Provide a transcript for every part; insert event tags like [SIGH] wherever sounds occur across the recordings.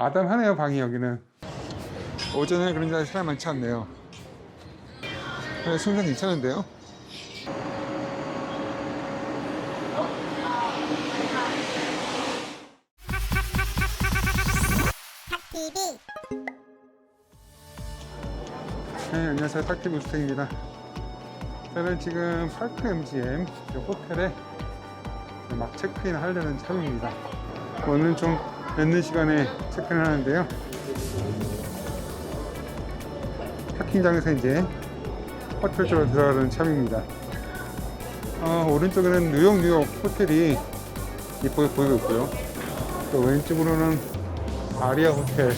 아담하네요 방이 여기는. 오전에 그런 자 사람 많지 않네요. 네, 순간 괜찮은데요? 네 안녕하세요. 탁티브 스테입니다. 저는 지금 파크 MGM 이 호텔에 막 체크인 하려는 참입니다. 오늘 좀 늦는 시간에 체크인을 하는데요. 파킹장에서 이제 호텔 쪽으로 들어가는 참입니다. 어, 오른쪽에는 뉴욕 뉴욕 호텔이 이쁘게 보이고 있고요. 또 왼쪽으로는 아리아 호텔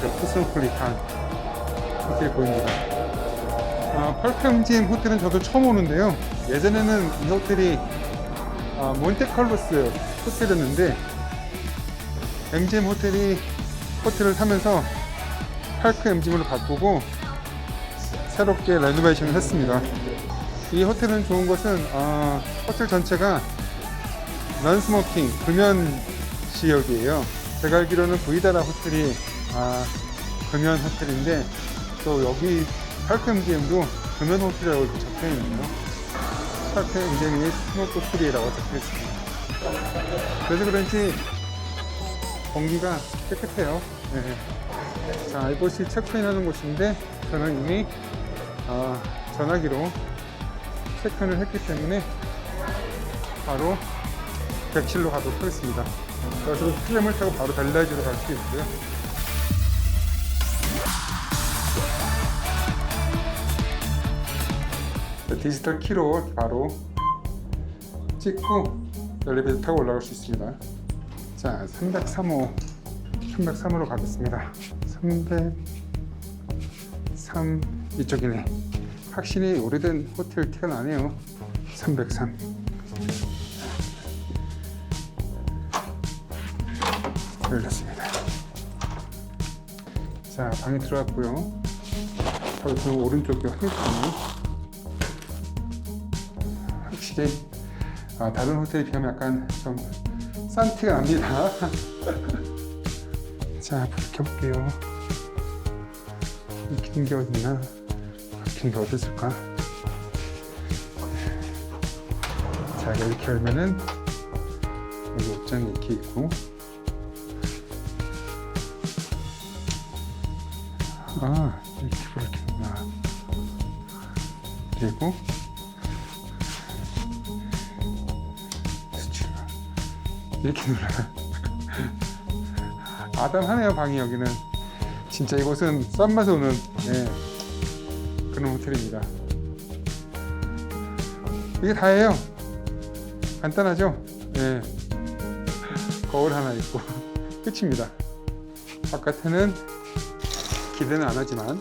그 코스모폴리탄 호텔이 보입니다. 아, MGM 호텔은 저도 처음 오는데요. 예전에는 이 호텔이 아, 몬테칼로스 호텔이었는데 MGM 호텔이 호텔을 사면서 팔크 MGM으로 바꾸고 새롭게 레노베이션을 했습니다. 이 호텔은 좋은 것은 아, 호텔 전체가 넌스모킹 금연 지역이에요. 제가 알기로는 부이다라 호텔이 아, 금연 호텔인데 또 여기 팔크 MGM도 금연 호텔이라고 적혀 있네요. 팔크 MGM이 스모크 프리라고 적혀 있습니다. 그래서 그런지 공기가 깨끗해요. 네. 자, 이곳이 체크인하는 곳인데 저는 이미 아, 전화기로 체크인을 했기 때문에 바로 객실로 가도록 하겠습니다. 그래서 트램을 타고 바로 벨라이즈로 갈 수 있고요. 자, 디지털 키로 바로 찍고 엘리베이터 타고 올라갈 수 있습니다. 자, 303호, 303호로 가겠습니다. 303 이쪽이네. 확실히 오래된 호텔 티가 나네요. 303. 열렸습니다. 자, 방에 들어갔고요. 바로 그 오른쪽이 화장실이네요. 확실히 아, 다른 호텔에 비하면 약간 좀 싼 티가 납니다. 자, 불 켜볼게요. 익히는 게 어딨나? 익히는 게 어딨을까? 자, 이렇게 열면은 여기 옷장이 이렇게 있고 아, 이렇게 불을 켜는구나. 그리고 이렇게 눌러요. [LAUGHS] 아담하네요 방이 여기는. 진짜 이곳은 싼 맛에 오는 예, 그런 호텔입니다. 이게 다예요. 간단하죠? 예. 거울 하나 있고 [LAUGHS] 끝입니다. 바깥에는 기대는 안 하지만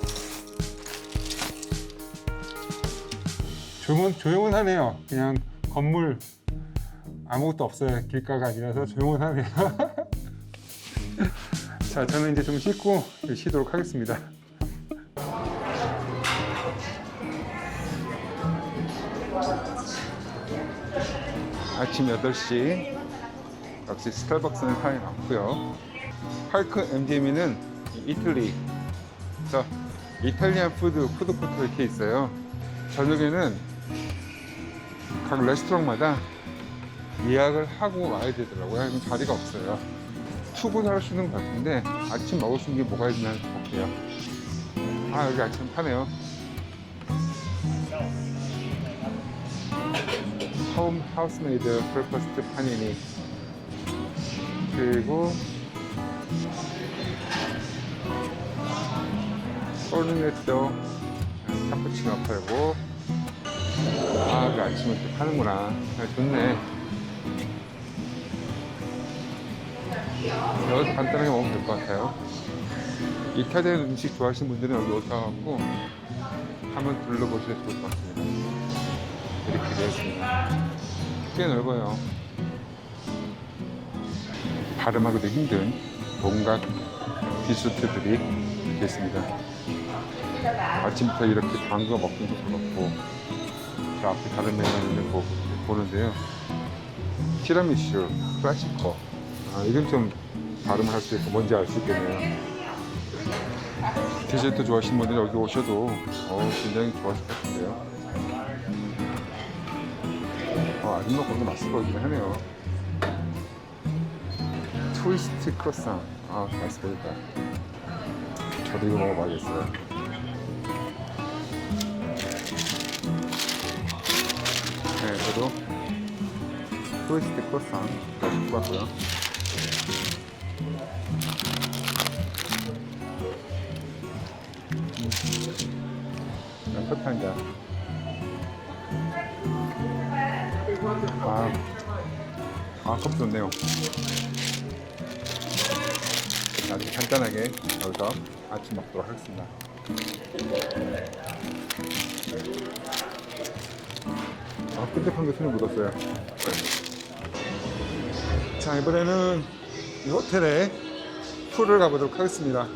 조용은 조용은 하네요. 그냥 건물 아무것도 없어요. 길가가 아니라서 조용은 하네요. [LAUGHS] 자, 저는 이제 좀 씻고 쉬도록 하겠습니다. 아침 8시 역시 스타벅스는 사람이 많고요. 파크 MGM이는 이틀리 저 이탈리안 푸드 푸드코트 이렇게 있어요. 저녁에는 각 레스토랑마다 예약을 하고 와야 되더라고요. 지금 자리가 없어요. 투구할 수 있는 것 같은데 아침 먹을 수 있는 게 뭐가 있나 볼게요. 아 여기 아침 파네요. 홈 하우스메이드 브레퍼스트 파니니 그리고 코르네토 카푸치노 팔고 아, 그 아침에 이렇게 파는구나. 아, 좋네. 여기서 간단하게 먹으면 될 것 같아요. 이탈리안 음식 좋아하시는 분들은 여기 오셔갖고 한번 둘러보셔도 좋을 것 같습니다. 이렇게 되어 있습니다. 꽤 넓어요. 발음하기도 힘든 온갖 디저트들이 이렇게 있습니다. 아침부터 이렇게 단거 먹기도 그렇고 저 앞에 다른 메뉴를 보, 보는데요. 티라미슈, 클라시코 아, 이건 좀 발음을 할 수 있고 뭔지 알 수 있겠네요. 디저트 좋아하시는 분들 여기 오셔도 어, 굉장히 좋아하실 것 같은데요. 어, 아줌마 맛있어 보이긴 하네요. 트위스트 크로상. 아, 맛있어 보인다. 저도 이거 먹어봐야겠어요. 네, 저도 트위스트 크로상 같고요. 잔. 아, 아, 컵 좋네요. 아주 간단하게 여기서 아침 먹도록 하겠습니다. 아, 끈적한 게 손에 묻었어요. 자, 이번에는 이 호텔에 풀을 가보도록 하겠습니다.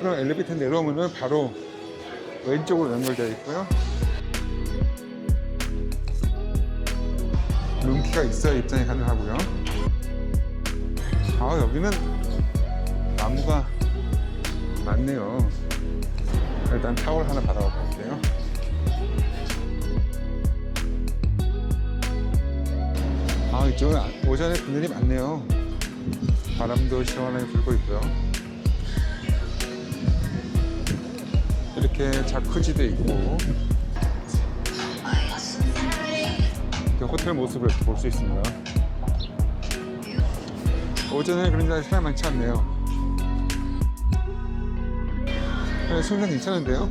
풀은 엘리베이터 내려오면은 바로 왼쪽으로 연결되어 있고요. 룸키가 있어야 입장이 가능하고요. 아, 여기는 나무가 많네요. 일단 타월 하나 받아가 볼게요. 아, 이쪽은 아- 오전에 그늘이 많네요. 바람도 시원하게 불고 있고요. 이렇게 자쿠지도 있고 이렇게 호텔 모습을 볼 수 있습니다. 오전에 그런 자리 사람 많지 않네요. 네, 순간 괜찮은데요?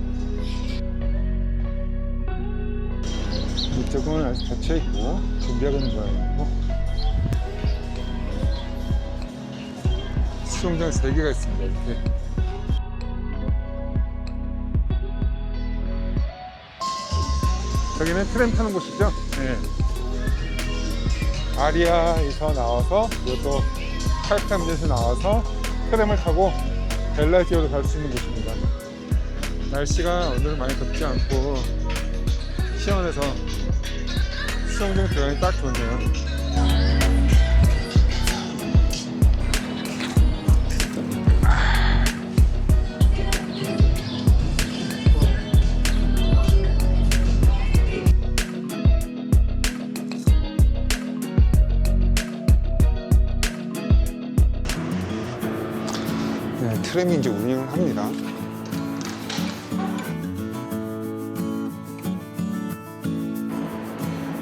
이쪽은 아직 닫혀 있고 준비하고 있는 모양이고 수영장 3개가 있습니다. 이렇게. 저기는 트램 타는 곳이죠? 네. 아리아에서 나와서 그리고 또 팔감에서 나와서 트램을 타고 벨라지오로 갈 수 있는 곳입니다. 날씨가 오늘 많이 덥지 않고 시원해서 수영장 들어가기 딱 좋네요. 네, 트램이 이제 운영을 합니다.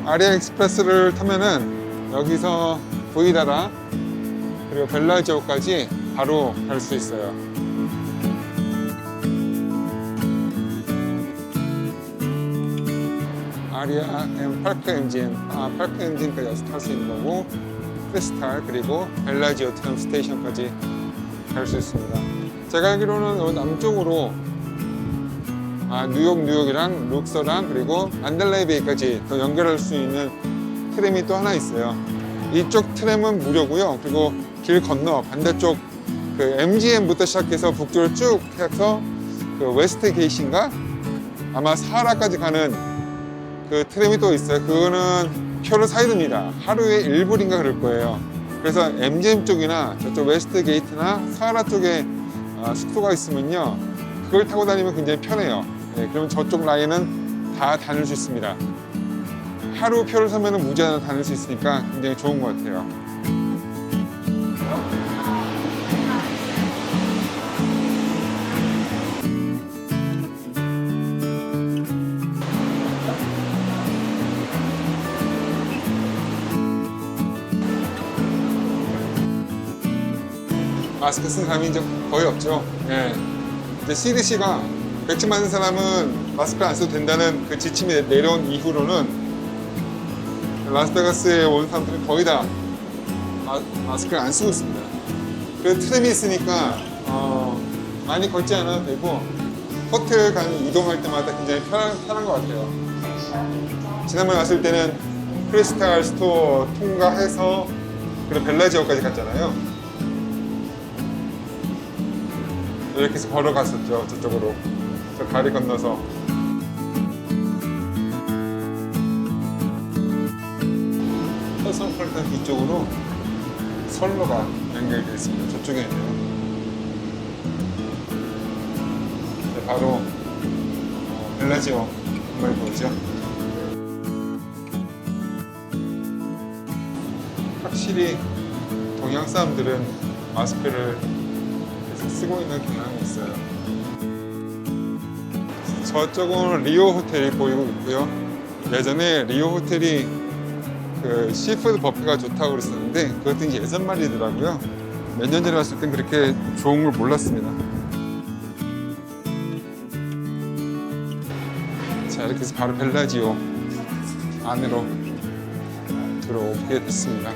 아리아 익스프레스를 타면은 여기서 보이다라 그리고 벨라지오까지 바로 갈 수 있어요. 아리아 엠 파크 엔진, 아, 파크 엔진까지 탈수 있는 거고 크리스탈 그리고 벨라지오 트램 스테이션까지 갈 수 있습니다. 제가 알기로는 요 남쪽으로 아, 뉴욕 뉴욕이랑 룩서랑 그리고 안델레이 베이까지 더 연결할 수 있는 트램이 또 하나 있어요. 이쪽 트램은 무료고요. 그리고 길 건너 반대쪽 그 MGM부터 시작해서 북쪽을 쭉 해서 그 웨스트 게이신가 아마 사하라까지 가는 그 트램이 또 있어요. 그거는 표를 사야 됩니다. 하루에 1불인가 그럴 거예요. 그래서 MGM 쪽이나 저쪽 웨스트 게이트나 사하라 쪽에 아, 숙소가 있으면요. 그걸 타고 다니면 굉장히 편해요. 네, 그러면 저쪽 라인은 다 다닐 수 있습니다. 하루 표를 사면 무제한으로 다닐 수 있으니까 굉장히 좋은 것 같아요. 마스크 쓴 사람이 이제 거의 없죠. 예. 이제 CDC가 백신 맞은 사람은 마스크 안 써도 된다는 그 지침이 내- 내려온 이후로는 라스베가스에 온 사람들은 거의 다 마, 스크를안 쓰고 있습니다. 그 트램이 있으니까 어, 많이 걷지 않아도 되고 호텔 가는 이동할 때마다 굉장히 편한, 편한 것 같아요. 지난번에 왔을 때는 크리스탈 스토어 통과해서 그리고 벨라지오까지 갔잖아요. 이렇게 해서 걸어갔었죠 저쪽으로 저 다리 건너서 서성펄탄 뒤쪽으로 선로가 연결되어 있습니다. 저쪽에 있네요. 네, 바로 어, 벨라지오 건물 보이죠? 확실히 동양 사람들은 마스크를 쓰고 있는 경향이 있어요. 저쪽은 리오 호텔이 보이고 있고요. 예전에 리오 호텔이 그 시푸드 버페가 좋다고 그랬었는데 그것도 예전 말이더라고요. 몇 년 전에 갔을 땐 그렇게 좋은 걸 몰랐습니다. 자 이렇게 해서 바로 벨라지오 안으로 들어오게 됐습니다.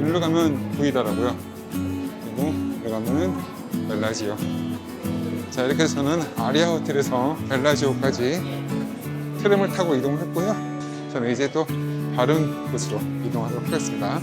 일로 가면 보이더라고요. 가면은 벨라지오. 자 이렇게 해서 저는 아리아 호텔에서 벨라지오까지 트램을 타고 이동을 했고요. 저는 이제 또 다른 곳으로 이동하도록 하겠습니다.